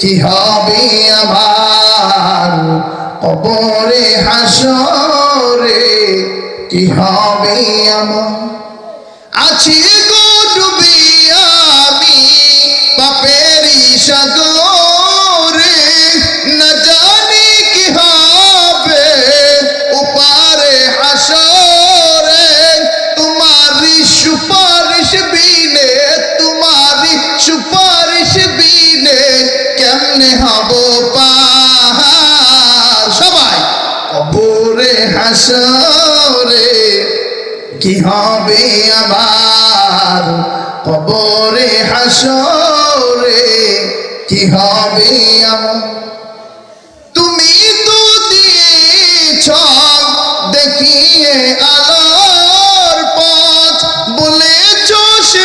কি হবে আমার? কবরে হাসরে কি হবে আমার? আছি গো হাসরে কি হবে আমার? কবরে হাসরে কি হবে আমার? তুমি তো দিয়েছ দেখিয়ে আলোর পথ, বলেছ সে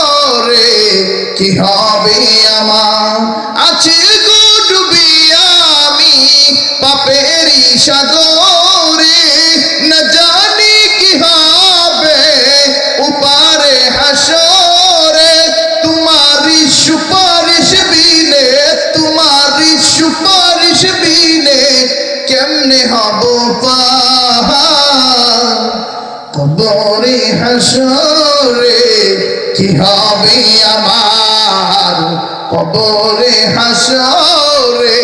কবরে হাসরে,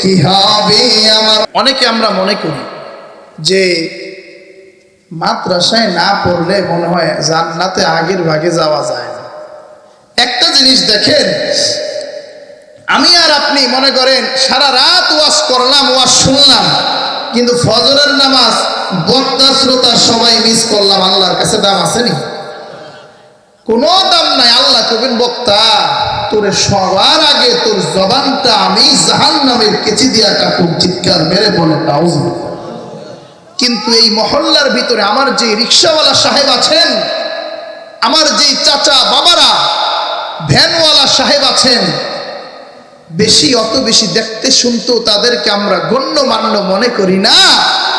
কি হবে আমার? অনেকে আমরা মনে করি যে মাদ্রাসায় না পড়লে মনে হয় জান্নাতে আগের ভাগে যাওয়া যায় না। একটা জিনিস দেখেন, আমি আর আপনি মনে করেন সারা রাত ওয়াজ করলাম, ওয়াজ শুনলাম, কিন্তু ফজরের নামাজ বক্তা শ্রোতা সবাই মিস করলাম, আল্লাহর কাছে দাম আসেনি? কোনো দাম নাই, আল্লাহ কবিন বক্তা, তোর সবার আগে তোর জবানটা আমি জাহান নামের কেচি দিয়া কাকুর চিৎকার মেরে বলে, নাউজ কিন্তু এই মহল্লার ভিতরে আমার যে রিক্সাওয়ালা সাহেব আছেন, আমার যে চাচা বাবারা, ভ্যানওয়ালা সাহেব আছেন, বেশি, অত বেশি দেখতে শুনতেও তাদেরকে আমরা গণ্যমান্য মনে করি না,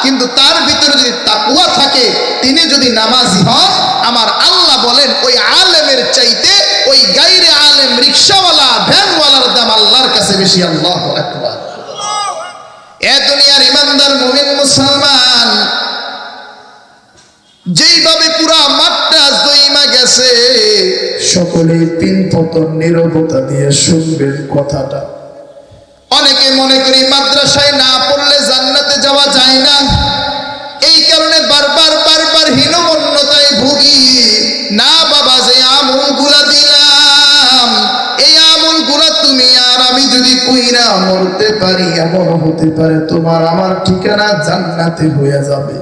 কিন্তু তার ভিতরে যদি তাকুয়া থাকে, তিনি যদি নামাজি হন, আমার আল্লাহ বলেন, ওই আলেমের চাইতে ওই গাইরে আলেম রিক্সাওয়ালা, ভ্যানওয়ালার দাম আল্লাহর কাছে বেশি, আল্লাহ এ দুনিয়ার ইমানদার মুমিন মুসলমান, যেইভাবে পুরা মাঠটা জইমা গেছে সকলে পিন পতন নিরবতা দিয়ে শুনবেন কথাটা। অনেকে মনে করি মাদ্রাসায় না পড়লে জান্নাতে যাওয়া যায় না। এই কারণে বারবার বারবার হীনমন্যতায় ভুগি। না বাবা, যে আমলগুলা দিলাম, এই আমলগুলা তুমি আর আমি যদি কুইরা মরতে পারি এমন হতে পারে তোমার আমার ঠিকানা জান্নাতে হয়ে যাবে।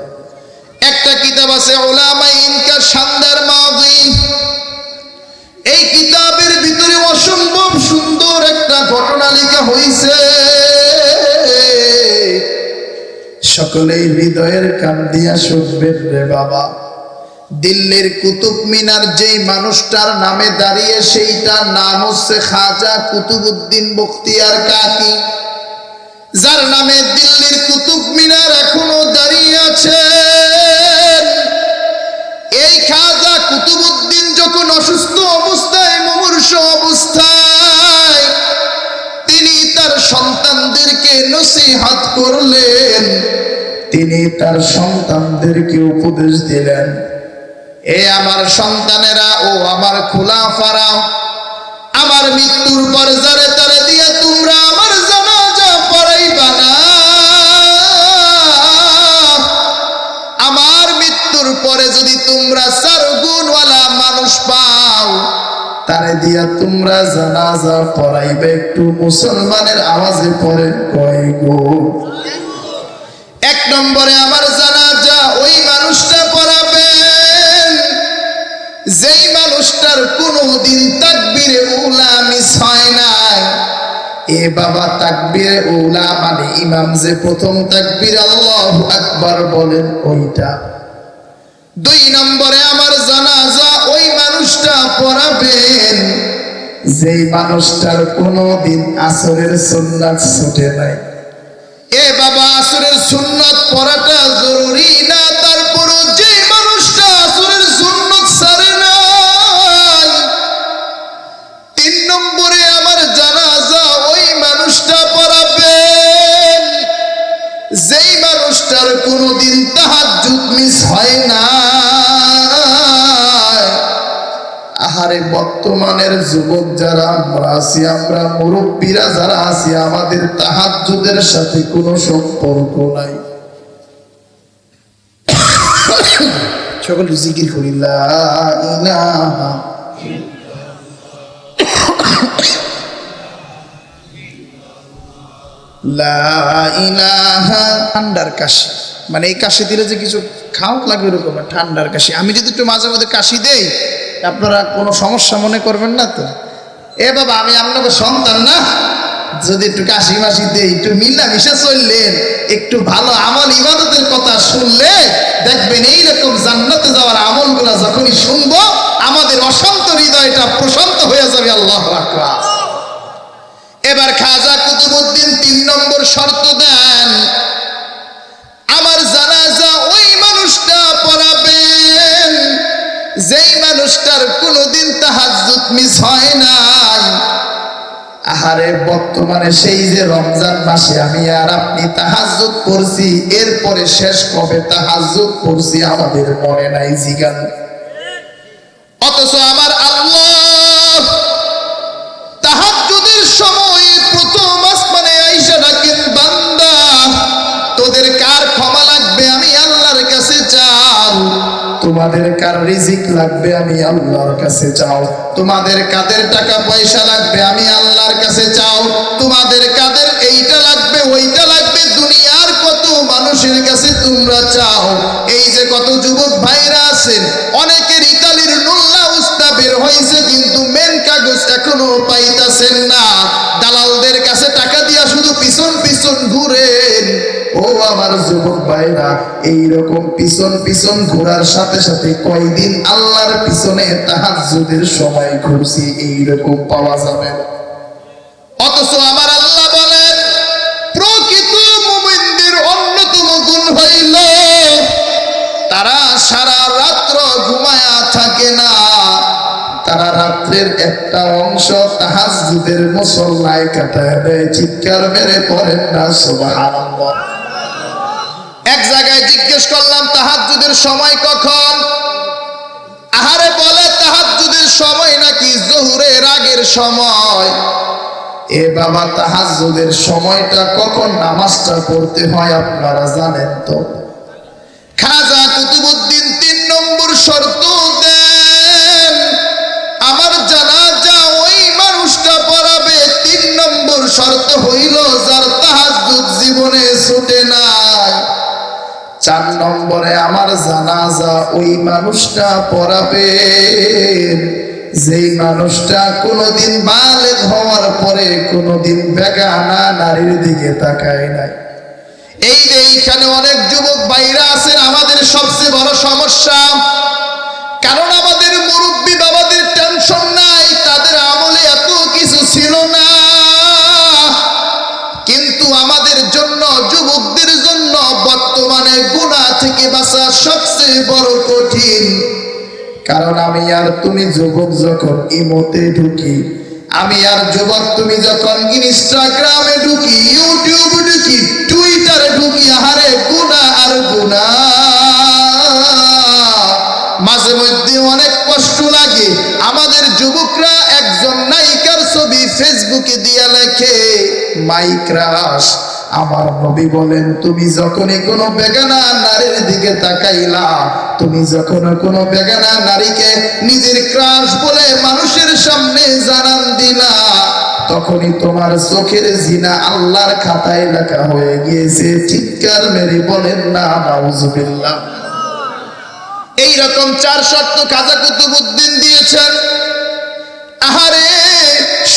একটা কিতাব আছে ওলামা ইনকা শানদার মাদি এই কিতাবের ভিতরে অসম্ভব সুন্দর একটা ঘটনা লেখা হয়েছে সকলেই হৃদয়ের কান দিয়া শুনবেন রে বাবা। দিল্লির কুতুব মিনার যেই মানুষটার নামে দাঁড়িয়ে সেইটার নাম হচ্ছে খাজা কুতুবুদ্দিন বখতিয়ার কাকি। যার নামে দিল্লির কুতুব মিনার এখনও দাঁড়িয়ে আছে। এই খাজা কুতুবুদ্দিন যখন অসুস্থ অবস্থায়, মুমূর্ষ অবস্থায়, তিনি তার সন্তানদেরকে নসিহাত করলেন। তিনি তার সন্তানদেরকে উপদেশ দিলেন। এ আমার সন্তানেরা, ও আমার খোলা ফারা আমার মৃত্যুর পর যারে তারে দিয়ে তোমরা আমার জানাজা পড়াইবা না। আমার মৃত্যুর পরে যদি তোমরা চার গুণওয়ালা মানুষ পাও, তারে দিয়া তোমরা জানাজা পড়াইবে, একটু মুসলমানের আওয়াজে পড়ে কয় গো। এক নম্বরে আমার মানুষটার কোনোদিন তাকবীরে উলা মিস হয় নাই। এ বাবা, তাকবীরে উলা মানে ইমাম যে প্রথম তাকবীর, আল্লাহু আকবার বলেন ওইটা। দুই নম্বরে আমার জানাজা ওই মানুষটা পড়াবেন যে মানুষটার কোনোদিন আসরের সুন্নাত ছুটে নাই। এ বাবা, আসরের সুন্নত পড়াটা জরুরি না তারপরও আহারে বর্তমানের যুবক যারা, আমরা আছি, আমরা মুরব্বীরা যারা আছি, আমাদের তাহাজ্জুদের সাথে কোনো সম্পর্ক নাই। সকল জিকির করি, লা ইলাহা লা ইলাহা ঠান্ডার কাশি। মানে এই কাশি দিলে যে কিছু খাওয়া লাগবে এরকম ঠান্ডার কাশি। আমি যদি একটু মাঝে মধ্যে কাশি দেই আপনারা কোনো সমস্যা মনে করবেন না তো? এ বাবা, আমি আপনাকে সন্তান না? যদি একটু কাশি মাসি দেই, একটু মিল্লা চললেন, একটু ভালো আমল ইবাদতের কথা শুনলে দেখবেন এইরকম জান্নাতে যাওয়ার আমলগুলো যখনই শুনব, আমাদের অশান্ত হৃদয়টা প্রশান্ত হয়ে যাবে, আল্লাহ এবার খাজা কুতুবুদ্দিন তিন নম্বর শর্ত দেন মানুষটার কোনোদিন তাহাজ্জুদ মিস হয় নাই। আহারে, বর্তমানে সেই যে রমজান মাসে আমি আর আপনি তাহাজ্জুদ করছি, এরপরে শেষ কবে তাহাজ্জুদ করছি আমাদের মনে নাই জিগান। অথচ আমার আল্লাহ তাহাজ্জুদের সময় প্রথম আসমানে আইসা ডাকেন বান্দা, তোদের কার ক্ষমা তোমাদের কার রিজিক লাগবে আমি আল্লাহর কাছে চাও। তোমাদের কাদের টাকা পয়সা লাগবে আমি আল্লাহর কাছে চাও। তোমাদের কাদের এইটা লাগবে, ওইটা লাগবে, দুনিয়ার কত মানুষের কাছে তোমরা চাও। এই যে কত যুবক ভাইরা আছেন, অনেকের ইতালির নুল্লা উস্তা বের হয়েছে, কিন্তু মেন কাগজ এখনও পাইতাছেন না। দিয়া শুধু পিছন পিছন ঘুরেন। ও আমার যুবক ভাইরা, এইরকম পিছন পিছন ঘোরার সাথে সাথে কয়দিন আল্লাহর পিছনে তাহাজ্জুদের সময় ঘুরছি, এইরকম পাওয়া যাবে। অথচ আমার আল্লাহ বলেন, প্রকৃত মুমিনদের অন্যতম গুণ হইল, তারা সারা রাত্র ঘুমায়া থাকে না। তারা রাত্রের একটা অংশ তাহাজ্জুদের মুসল্লায় কাটায় দেয়। চিৎকার মেরে পড়েন না এক জায়গায় জিজ্ঞেস করলাম, তাহাজ্জুদের সময় কখন? আহারে বলে, তাহাজ্জুদের সময় নাকি জহুরের আগের সময়? এ বাবা, তাহাজ্জুদের সময়টা কখন নামাজটা পড়তে হয় আপনারা জানেন তো? খাজা কুতুবুদ্দিন তিন নম্বর শর্ত আমার জানাজা ওই মানুষটা পড়াবে। তিন নম্বর শর্ত হইল, যার তাহাজ্জুদ জীবনে ছুটে নাই। চার নম্বরে আমার জানাজা ওই মানুষটা পড়াবে। যেই মানুষটা কোনোদিন বালেগ হওয়ার পরে কোনোদিন বেগানা নারীর দিকে তাকায় নাই। এই যে এইখানে অনেক যুবক বাইরা আছেন, আমাদের সবচেয়ে বড় সমস্যা, কারণ আমাদের মুরব্বী গুণা থেকে বাঁচা সবচেয়ে বড় কঠিন। কারণ আমি আর তুমি যুবক যখন ইমোতে ঢুকি, আমি আর যুবক তুমি যখন ইনস্টাগ্রামে ঢুকি, ইউটিউবে ঢুকি, টুইটারে ঢুকি, আহারে গুণা আর গুণা মাঝে মধ্যে অনেক কষ্ট লাগে। আমাদের যুবকরা একজন নায়িকার ছবি ফেসবুকে দিয়া লেখে মাইক্রাস আমার নবী বলেন, তুমি যখনই কোনো বেগানা নারীর দিকে তাকাইলা, তুমি যখন কোনো বেগানা নারীকে নিজের ক্রাশ বলে মানুষের সামনে জানান দিলা, তখনই তোমার চোখের জিনা আল্লাহর খাতায় লেখা হয়ে গিয়েছে। চিৎকার মেরে বলেন, না, নাউজুবিল্লাহ। এইরকম চার শর্ত খাজা কুতুবুদ্দিন দিয়েছেন। আহারে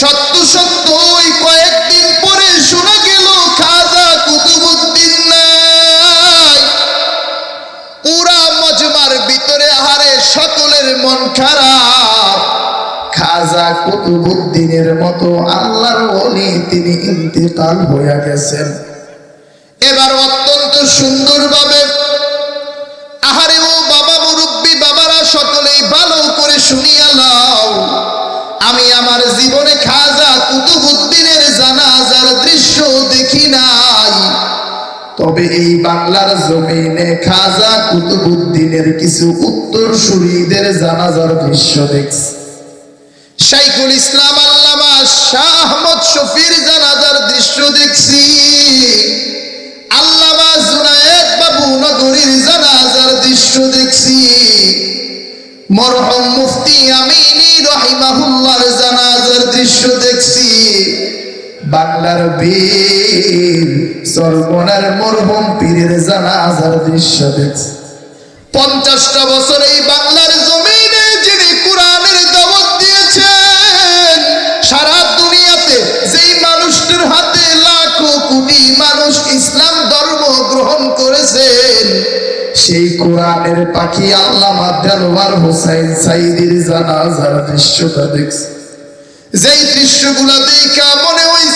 সত্য সত্য ওই কয়েকদিন পরে সকলের মন খারাপ। খাজা কুতুবুদ্দিনের মতো আল্লাহর ওলি তিনি ইন্তেকাল হয়ে গেছেন। এবার অত্যন্ত সুন্দরভাবে আহারে ও বাবা মুরব্বী বাবারা সকলেই ভালো করে শুনিয়া নাও আমি আমার জীবনে খাজা কুতুবুদ্দিনের জানাজার দৃশ্য দেখি নাই। তবে এই বাংলার জমিনে খাজা কুতুবুদ্দিনের কিছু উত্তর সুরীদের জানাজার দৃশ্য দেখছি। শাইখুল ইসলাম আল্লামা শাহ আহমদ শফির জানাজার দৃশ্য দেখছি। আল্লামা জুনায়েদ বাবু নগরীর জানাজার দৃশ্য দেখছি। মরহম মুফতি আমিনী রহিমাহুল্লাহর জানাজার দৃশ্য দেখছি। বাংলার বীর, সরবনার মরহম পীরের জানাজার দৃশ্য দেখছি। পঞ্চাশটা বছর এই বাংলার জমিনে যিনি কোরআনের দাওয়াত দিয়েছেন, সারা দুনিয়াতে যেই মানুষটির হাতে লাখো কোটি মানুষ ইসলাম ধর্ম গ্রহণ করেছেন, সেই কোরআনের পাখি আল্লামা দেলওয়ার হোসাইন সাইদির জানাজার দৃশ্যটা দেখছি। যেই দৃশ্যগুলো দেখা মনে হইছে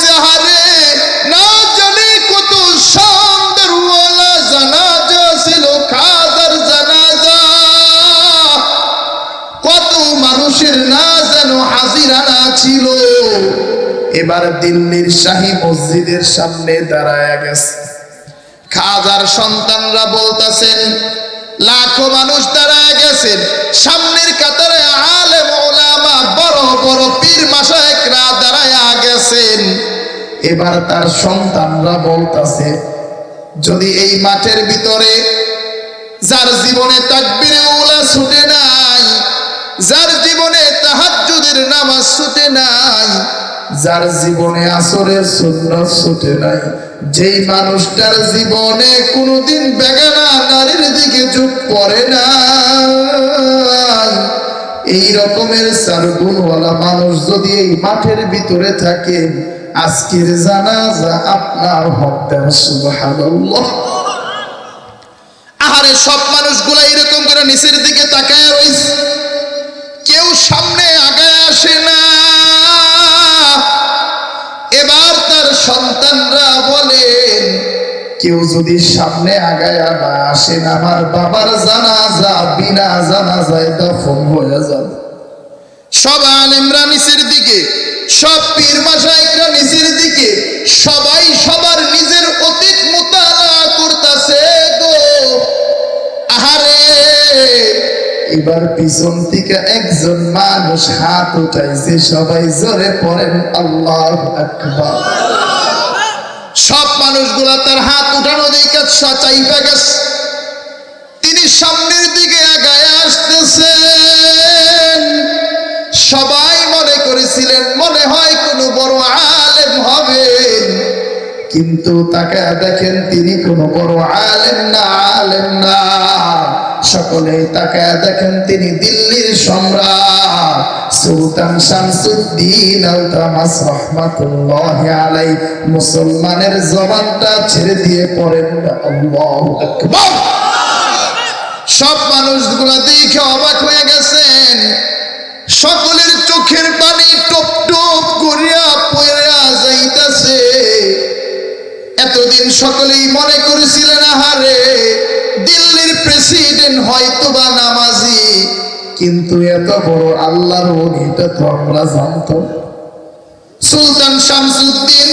মানুষের না যেন হাজিরানা ছিল। এবার দিল্লির শাহী মসজিদের সামনে দাঁড়ায় গেছে। খাজার সন্তানরা বলতেছেন, লাখো মানুষ দাঁড়ায় গেছেন সামনের কাতারে আলেম ওলামা বড় বড় পীর মাসায়েকরা দাঁড়ায় গেছেন। এবার তার সন্তানরা বলতাছে, যদি এই মাঠের ভিতরে যার জীবনে তাকবীরে উলা ছুটে নাই, যার জীবনে তাহাজ্জুদের নামাজ ছুটে নাই। যার জীবনে আসরের সুন্নত ছুটে নাই। যেই মানুষটার জীবনে কোনোদিন বেগানা নারীর দিকে চুপ পড়ে না এই রকমের সারগুনওয়ালা মানুষ যদি এই মাঠের ভিতরে থাকে, আজকের জানাজা আপনার হকদার সুবহানাল্লাহ। আহারে, সব মানুষগুলা এরকম করে নিচের দিকে তাকায় রয়েছে সন্তানরা বলেন, কেউ যদি সামনে আগায় না আসেন আমার বাবার জানাজা বিনা জানাজায় দফন হয়ে যাবে। সব আলেমরা নিচের দিকে, সব পীর মাসাইকরা নিচের দিকে, সবাই সবার নিজের অতীত মোতালা করতেছে গো। আহারে, এবার পিছন থেকে একজন মানুষ হাত উঠাইছে, সবাই জোরে পড়েন, আল্লাহ আকবার। মানুষগুলা তার হাত উঠানো দিকে চাইপা গেছে। তিনি সামনের দিকে আগায় আসতেছেন। সবাই মনে করেছিলেন, মনে হয় কোনো বড় আলেম হবে কিন্তু তাকে দেখেন তিনি কোনো বড় আলেম না আলেম না। সকলেই তাকে দেখেন তিনি দিল্লির সম্রাট। সুলতান শামসুদ্দিন আলতামাস রহমাতুল্লাহ আলাই মুসলমানের জবানটা ছেড়ে দিয়ে পড়েন আল্লাহু আকবার। সব মানুষগুলো দেখে অবাক হয়ে গেছেন। সকলের চোখের পানি টপ টপ করিয়া পড়িয়া যাইতাছে। এতদিন সকলেই মনে করেছিলেন, আহারে, দিল্লির প্রেসিডেন্ট হয়তো বা নামাজি। কিন্তু এত বড় আল্লাহর এটা তো আমরা জানতাম সুলতান শামসুদ্দিন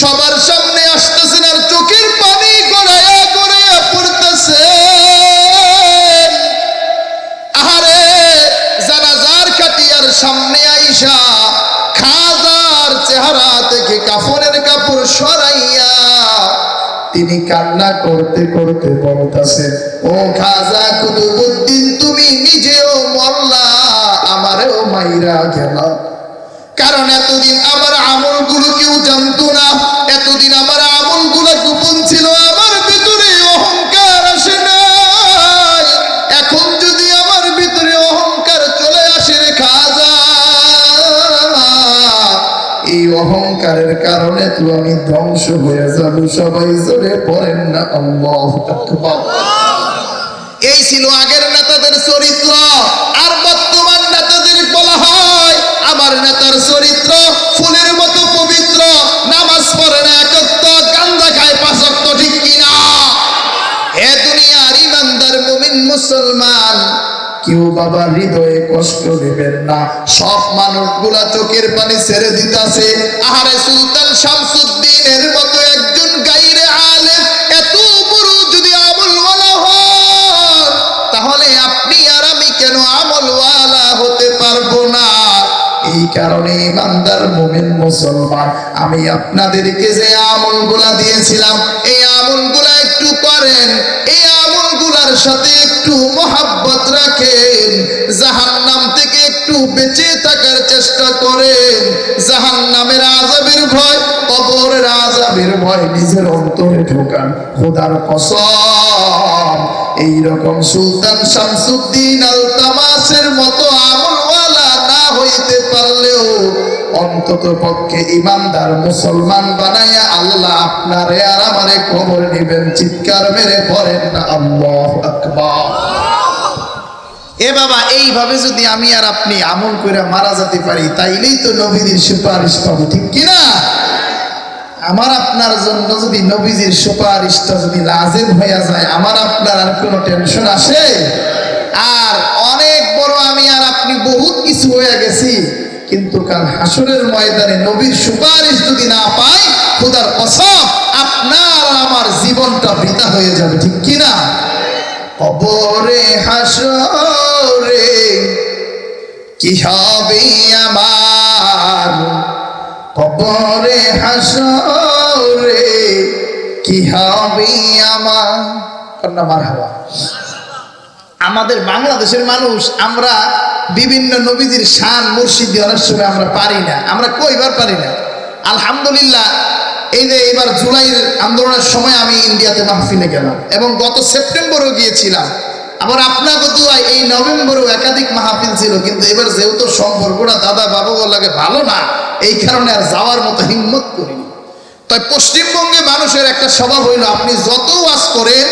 সবার সামনে আসতেছেন আর চোখের পানি গড়াইয়া গড়াইয়া পড়তেছে। আহারে, জানাজার খাটিয়ার সামনে আইসা খাজার চেহারা থেকে কাফনের কাপড় সরাইয়া তিনি কান্না করতে করতে বলতেছেন, ও খাজা, কুতুবুদ্দিন, তুমি নিজেও মরলা, আমারও মাইরা গেল। কারণ এতদিন আমার আমলগুলো কেউ জানতো না, এতদিন আমার আমলগুলো গোপন ছিল অহংকারের কারণে তো আমি ধ্বংস হয়ে যাব। সবাই জোরে পড়েন না, আল্লাহু এই ছিল আগের নেতাদের চরিত্র। আর বর্তমান নেতাদের বলা হয়, আমার নেতার চরিত্র ফুলের মতো পবিত্র, নামাজ পড়ে না, একত্র, গান্দা খায় পাঁচক্ত ঠিক কিনা? হে দুনিয়ার ইমানদার মুমিন মুসলমান। বাবা হৃদয়ে কষ্ট দিবেন না। সব মানুষগুলা চোখের পানি ছেড়ে দিতাছে। আহারে সুলতান শামসুদ্দিনের মতো একজন গাইরে আলেম এত বড় যদি আমলওয়ালা হন, তাহলে আপনি আর আমি কেন আমলওয়ালা হতে পারব না? এই কারণে ইমানদার মুমিন মুসলমান, আমি আপনাদেরকে যে আমলগুলা দিয়েছিলাম, এই আমলগুলা একটু করেন। সাথে একটু মহাব্বত রাখেন। জাহান নাম থেকে একটু বেঁচে থাকার চেষ্টা করেন। জাহান নামের আজাবের ভয়, কবরের আজাবের ভয় নিজের অন্তরে ঢোকান। খোদার কসম, এইরকম সুলতান শামসুদ্দিন আল তামাসের মতো পারলেও অন্তত পক্ষে ইমানদার মুসলমান বানাইয়া আল্লাহ আপনারে আর আমারে খবর নিবেন চিৎকার মেরে পড়েন না, আল্লাহ আকবার। এ বাবা, এইভাবে যদি আমি আর আপনি আমল করে মারা যেতে পারি, তাইলেই তো নবীদের সুপারিশ পাবো, ঠিক কিনা? আমার আপনার জন্য যদি নবীজির সুপারিশটা যদি লাজেম হইয়া যায়, আমার আপনার আর কোনো টেনশন আসে? আর অনেক বড় আমি আর আপনি বহুত কিছু হয়ে গেছি। কিন্তু কাল হাসরের ময়দানে নবীর সুপারিশ যদি না পাই খোদার কসম, আপনার আমার জীবনটা বৃথা হয়ে যাবে, ঠিক কিনা? কবরে হাসরে কি হবে আমার? কবরে হাসরে কি হবে আমার? কন্যা মার হাওয়া আমাদের বাংলাদেশের মানুষ, আমরা বিভিন্ন নবীজির শান মুর্শিদি অনেক সময় আমরা পারি না। আমরা কইবার পারি না? আলহামদুলিল্লাহ, এই যে এবার জুলাইয়ের আন্দোলনের সময় আমি ইন্ডিয়াতে মাহফিলে গেলাম এবং গত সেপ্টেম্বরেও গিয়েছিলাম। আবার আপনাকে তো এই নভেম্বরেও একাধিক মাহফিল ছিল, কিন্তু এবার যেহেতু সম্পর্কটা দাদা বাবু লাগে ভালো না, এই কারণে আর যাওয়ার মতো হিম্মত করিনি। তাই পশ্চিমবঙ্গে মানুষের একটা স্বভাব হইল, আপনি যত ওয়াজ করেন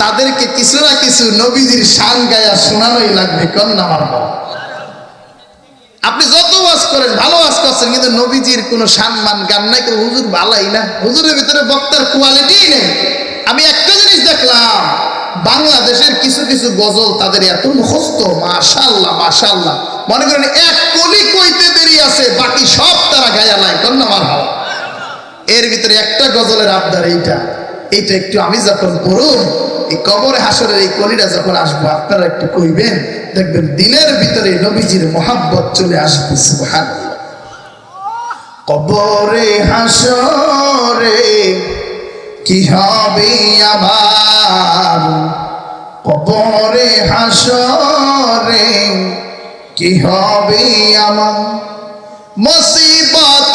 তাদেরকে কিছু না কিছু নবীজির শান গায়া শোনানোই লাগবে কন্যা আমার আপনি যত ওয়াজ করেন, ভালো ওয়াজ করছেন, কিন্তু নবীজির কোনো সম্মান গান নাই কেউ হুজুর ভালাই না। হুজুরের ভিতরে বক্তার কোয়ালিটি নেই। আমি একটা জিনিস দেখলাম, বাংলাদেশের কিছু কিছু গজল তাদের এত মুখস্থ মাশাল্লাহ মাশাল্লাহ মনে করেন এক কলি কইতে দেরি আছে, বাকি সব তারা গায়া লাই কন্যা হাওয়া এর ভিতরে একটা গজলের আবদার এইটা। এইটা একটু আমি যখন পড়ুন, এই কবরে হাসরের এই কলিটা যখন আসব, আপনারা একটু কইবেন, দেখবেন দিনের ভিতরে নবীজির মোহাব্বত চলে আসবে, সুবহানাল্লাহ। কবরে হাসরে কি হবে আমার কবরে হাসরে কি হবে আমার? মুসিবত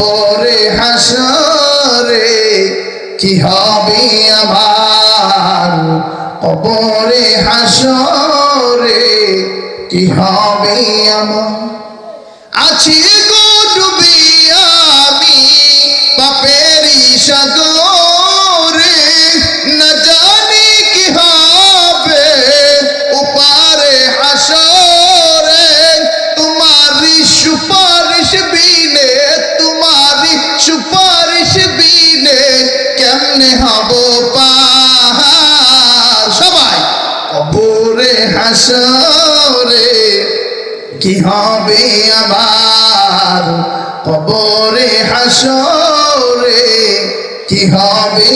কবরে হাসরে, কি হবে আমার কবরে হাসরে, কি হবে আমার আছি গো ডুবি আমি, পাপেরি সাগরে কেমনে হব সবাই কবরে হাসরে, কি হবে আমার কবরে হাসরে, কি হবে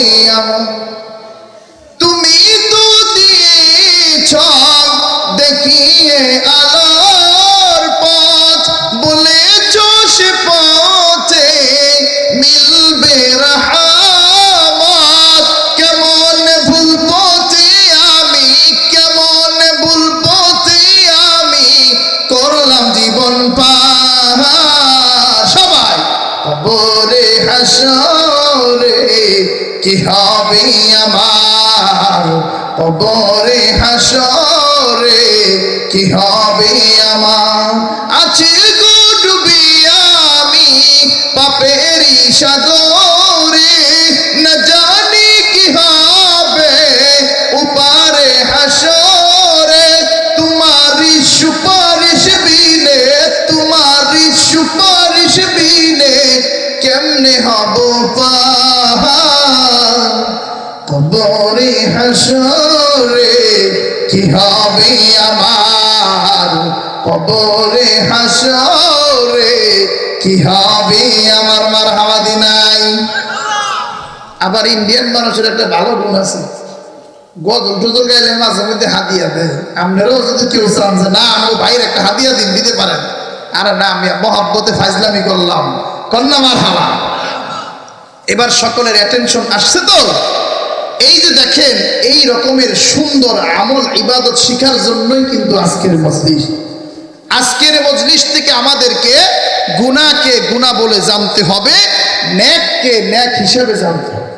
তুমি তো দিয়েছ, দেখিয়ে আলোর পথ, বলেছ সে পথে মিলবে হাসরে কি হবে আমার? কবরে হাসরে কি হবে আমার? আছে গো ডুবি আমি পাপেরই সাগরে। কবরে হাসরে কি হবে আমার? কবরে হাসরে কি হবে আমার মার হাওয়াদি নাই? আবার ইন্ডিয়ান মানুষের একটা ভালো গুণ আছে। যদি কেউ চান না আমার একটা হাদিয়া দিন, দিতে না, আমি করলাম। কন্যা মার হাওয়া এবার সকলের অ্যাটেনশন আসছে তো? এই যে দেখেন, এই রকমের সুন্দর আমল ইবাদত শিখার জন্যই কিন্তু আজকের মজলিস। আজকের মজলিস থেকে আমাদেরকে গুণাকে গুণা বলে জানতে হবে, ন্যাককে ন্যাক হিসেবে জানতে হবে।